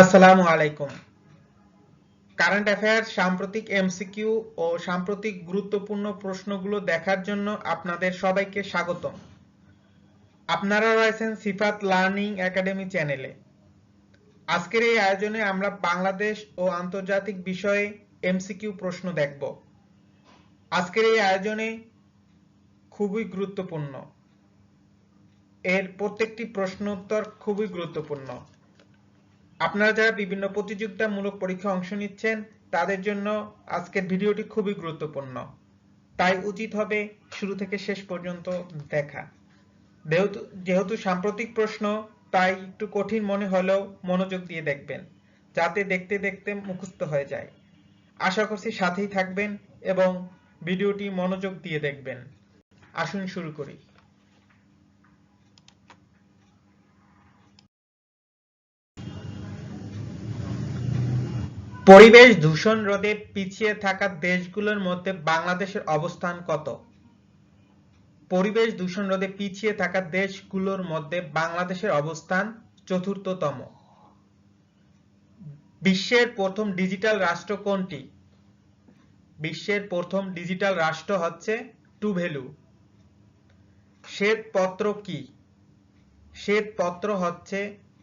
আসসালামু আলাইকুম। Current affairs সাম্প্রতিক এমসিকিউ ও সাম্প্রতিক গুরুত্বপূর্ণ প্রশ্নগুলো দেখার জন্য আপনাদের সবাইকে স্বাগতম। আপনারা রয়েছেন সিফাত লার্নিং একাডেমি চ্যানেলে। আজকের এই আয়োজনে আমরা বাংলাদেশ ও আন্তর্জাতিক বিষয়ে এমসিকিউ প্রশ্ন দেখব। আজকের এই আয়োজনে খুবই গুরুত্বপূর্ণ। এর প্রত্যেকটি প্রশ্ন উত্তর খুবই গুরুত্বপূর্ণ। আপনারা যারা বিভিন্ন প্রতিযোগিতামূলক পরীক্ষা অংশ নিচ্ছেন, তাদের জন্য আজকের ভিডিওটি খুবই গুরুত্বপূর্ণ। তাই উচিত হবে শুরু থেকে শেষ পর্যন্ত দেখা। যেহেতু যেহেতু সাম্প্রতিক প্রশ্ন, তাই একটু কঠিন মনে হলেও মনোযোগ দিয়ে দেখবেন, যাতে দেখতে দেখতে মুখস্থ হয়ে যায়। আশা করছি সাথেই থাকবেন এবং ভিডিওটি মনোযোগ দিয়ে দেখবেন। আসুন শুরু করি। পরিবেশ দূষণ রোধে পিছিয়ে থাকা দেশগুলোর মধ্যে বাংলাদেশের অবস্থান কত? পরিবেশ দূষণ রোধে পিছিয়ে থাকা দেশগুলোর মধ্যে বাংলাদেশের অবস্থান চতুর্থতম। বিশ্বের প্রথম ডিজিটাল রাষ্ট্র কোনটি? বিশ্বের প্রথম ডিজিটাল রাষ্ট্র হচ্ছে টুভেলু। শ্বেতপত্র কি? শ্বেতপত্র হচ্ছে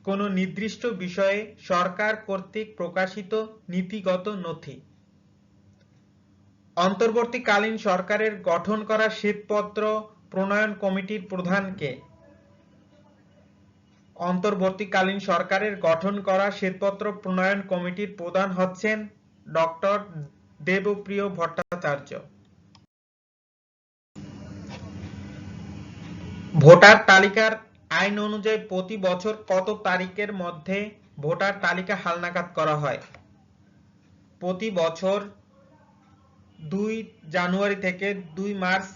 কোনো নির্দিষ্ট বিষয়ে সরকার কর্তৃক প্রকাশিত নীতিগত নথি। অন্তর্বর্তীকালীন সরকারের গঠন করা শ্বেতপত্র প্রণয়ন কমিটির প্রধান কে অন্তর্বর্তীকালীন সরকারের গঠন করা শ্বেতপত্র প্রণয়ন কমিটির প্রধান হচ্ছেন ডক্টর দেবপ্রিয় ভট্টাচার্য। ভোটার তালিকার আইন অনুযায়ী প্রতি বছর কত তারিখের মধ্যে ভোটার তালিকা হালনাগাদ করা হয়? প্রতি বছর দুই জানুয়ারি থেকে দুই মার্চ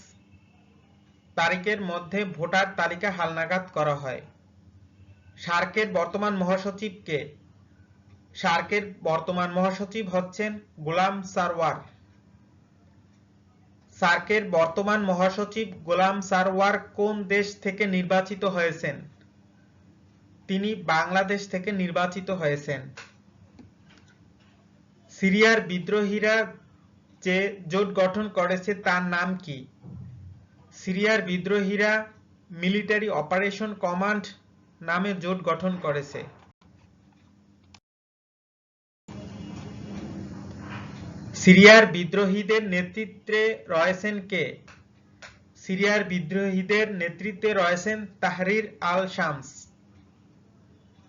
তারিখের মধ্যে ভোটার তালিকা হালনাগাদ করা হয়। সার্কের বর্তমান মহাসচিব কে সার্কের বর্তমান মহাসচিব হচ্ছেন গোলাম সারওয়ার। সার্কের বর্তমান মহাসচিব গোলাম সারওয়ার কোন দেশ থেকে নির্বাচিত হয়েছেন? তিনি বাংলাদেশ থেকে নির্বাচিত হয়েছেন। সিরিয়ার বিদ্রোহীরা যে জোট গঠন করেছে তার নাম কি? সিরিয়ার বিদ্রোহীরা মিলিটারি অপারেশন কমান্ড নামে জোট গঠন করেছে। সিরিয়ার বিদ্রোহীদের নেতৃত্বে রয়েছেন কে? সিরিয়ার বিদ্রোহীদের নেতৃত্বে রয়েছেন Tahrir al Sham.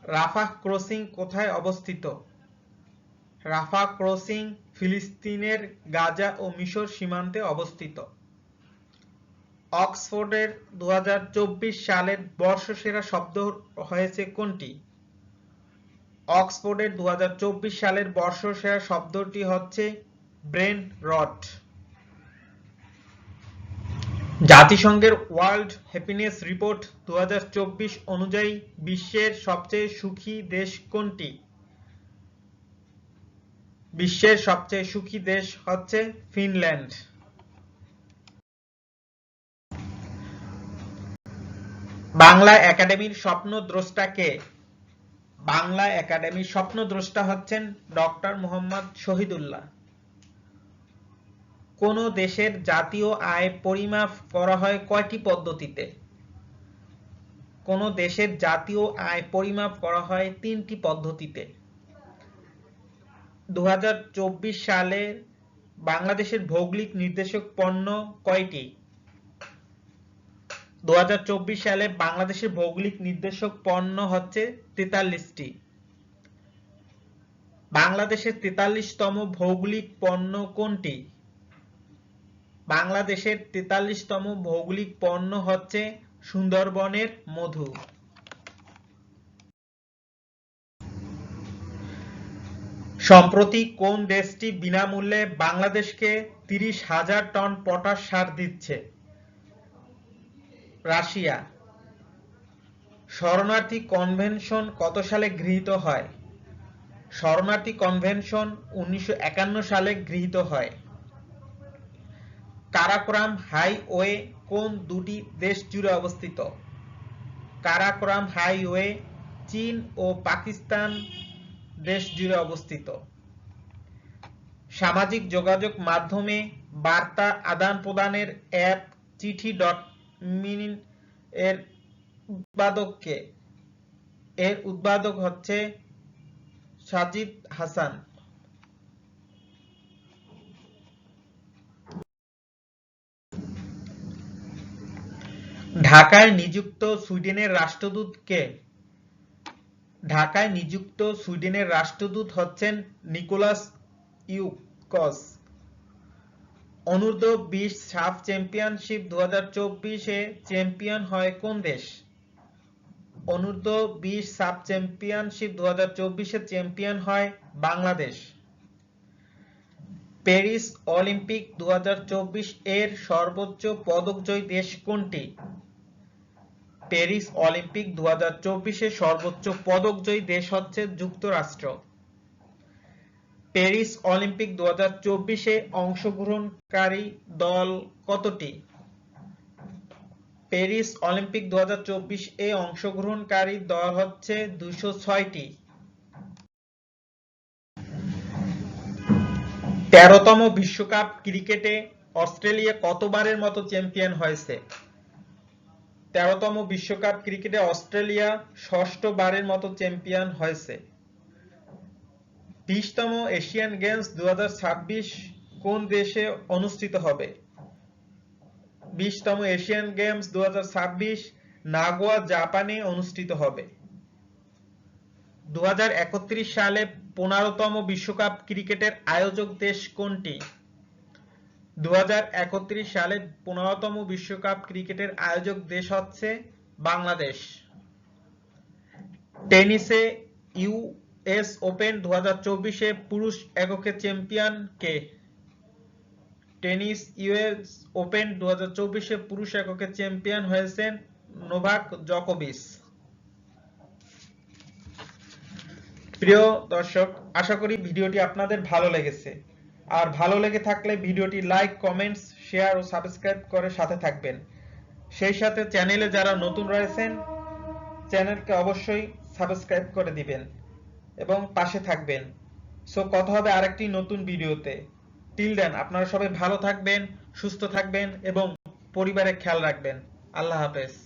Rafah crossing কোথায় অবস্থিত? রাফা ক্রসিং ফিলিস্তিনের গাজা ও মিশর সীমান্তে অবস্থিত। অক্সফোর্ডের দু হাজার চব্বিশ সালের বর্ষসেরা শব্দ হয়েছে কোনটি? অক্সফোর্ডের দু হাজার চব্বিশ সালের বর্ষসেরা শব্দটি হচ্ছে ব্রেন রট। জাতিসংঘের ওয়ার্ল্ড হ্যাপিনেস রিপোর্ট দু হাজার চব্বিশ অনুযায়ী বিশ্বের সবচেয়ে সুখী দেশ কোনটি? বিশ্বের সবচেয়ে সুখী দেশ হচ্ছে ফিনল্যান্ড। বাংলা একাডেমির স্বপ্নদ্রষ্টা কে? বাংলা একাডেমির স্বপ্নদ্রষ্টা হচ্ছেন ডক্টর মোহাম্মদ শহীদুল্লাহ। কোন দেশের জাতীয় আয় পরিমাপ করা হয় কয়টি পদ্ধতিতে? কোন দেশের জাতীয় আয় পরিমাপ করা হয় তিনটি পদ্ধতিতে। দু সালে বাংলাদেশের ভৌগোলিক নির্দেশক পণ্য কয়টি? দু হাজার চব্বিশ সালে বাংলাদেশের ভৌগোলিক নির্দেশক পণ্য হচ্ছে তেতাল্লিশটি। বাংলাদেশের তেতাল্লিশতম ভৌগোলিক পণ্য কোনটি? বাংলাদেশের তেতাল্লিশতম ভৌগোলিক পণ্য হচ্ছে সুন্দরবনের মধু। সম্প্রতি কোন দেশটি বিনামূল্যে বাংলাদেশকে তিরিশ হাজার টন পটাশ সার দিচ্ছে? রাশিয়া। শরণার্থী কনভেনশন কত সালে গৃহীত হয়? শরণার্থী কনভেনশন উনিশশো একান্ন সালে গৃহীত হয়। কারাকোরাম হাইওয়ে কোন দুটি দেশ জুড়ে অবস্থিত? কারাকোরাম হাইওয়ে চীন ও পাকিস্তান দেশ জুড়ে অবস্থিত। সামাজিক যোগাযোগ মাধ্যমে বার্তা আদান প্রদানের অ্যাপ চিঠি ডট মিন এর উৎপাদককে। এর উৎপাদক হচ্ছে সাজিদ হাসান। ঢাকায় নিযুক্ত সুইডেনের রাষ্ট্রদূত কে? ঢাকায় নিযুক্ত সুইডেনের রাষ্ট্রদূত হচ্ছেন নিকোলাস ইউকস। অনূর্ধ্ব বিশ সাফ চ্যাম্পিয়নশিপ দু হাজার চ্যাম্পিয়ন হয় কোন দেশ? অনূর্ধ্ব বিশ সাব চ্যাম্পিয়নশিপ দু হাজার চ্যাম্পিয়ন হয় বাংলাদেশ। প্যারিস অলিম্পিক দু হাজার চব্বিশ এর সর্বোচ্চ পদকজয়ী দেশ কোনটি? প্যারিস অলিম্পিক দু হাজার চব্বিশে সর্বোচ্চ পদকজয়ী দেশ হচ্ছে যুক্তরাষ্ট্র। প্যারিস অলিম্পিক দু হাজার চব্বিশে অংশগ্রহণকারী দল কতটি? প্যারিস অলিম্পিক দু হাজার চব্বিশ এ অংশগ্রহণকারী দল হচ্ছে দুইশো ছয়টি। তেরোতম বিশ্বকাপ ক্রিকেটে অস্ট্রেলিয়া কতবারের মতো চ্যাম্পিয়ন হয়েছে? তেরোতম বিশ্বকাপ ক্রিকেটে অস্ট্রেলিয়া ষষ্ঠবারের মতো চ্যাম্পিয়ন হয়েছে। বিশতম এশিয়ান গেমস দু কোন দেশে অনুষ্ঠিত হবে? বিশতম এশিয়ান গেমস দু হাজার ছাব্বিশ নাগোয়া, জাপানে অনুষ্ঠিত হবে। দু হাজার একত্রিশ সালে পনেরোতম বিশ্বকাপ ক্রিকেটের আয়োজক দেশ কোনটি? দু হাজার একত্রিশ সালে পনেরোতম বিশ্বকাপ ক্রিকেটের আয়োজক দেশ হচ্ছে বাংলাদেশ। টেনিসে ইউএস ওপেন দু চব্বিশে পুরুষ এককে চ্যাম্পিয়ন কে? টেনিস ইউএস ওপেন দু চব্বিশে পুরুষ এককে চ্যাম্পিয়ন হয়েছেন নোভাক জকোভিচ। প্রিয় দর্শক, আশা করি ভিডিওটি আপনাদের ভালো লেগেছে। আর ভালো লেগে থাকলে ভিডিওটি লাইক, কমেন্টস, শেয়ার ও সাবস্ক্রাইব করে সাথে থাকবেন। সেই সাথে চ্যানেলে যারা নতুন রয়েছেন, চ্যানেলকে অবশ্যই সাবস্ক্রাইব করে দিবেন এবং পাশে থাকবেন। সো, কথা হবে আরেকটি নতুন ভিডিওতে। টিল দেন আপনারা সবাই ভালো থাকবেন, সুস্থ থাকবেন এবং পরিবারের খেয়াল রাখবেন। আল্লাহ হাফেজ।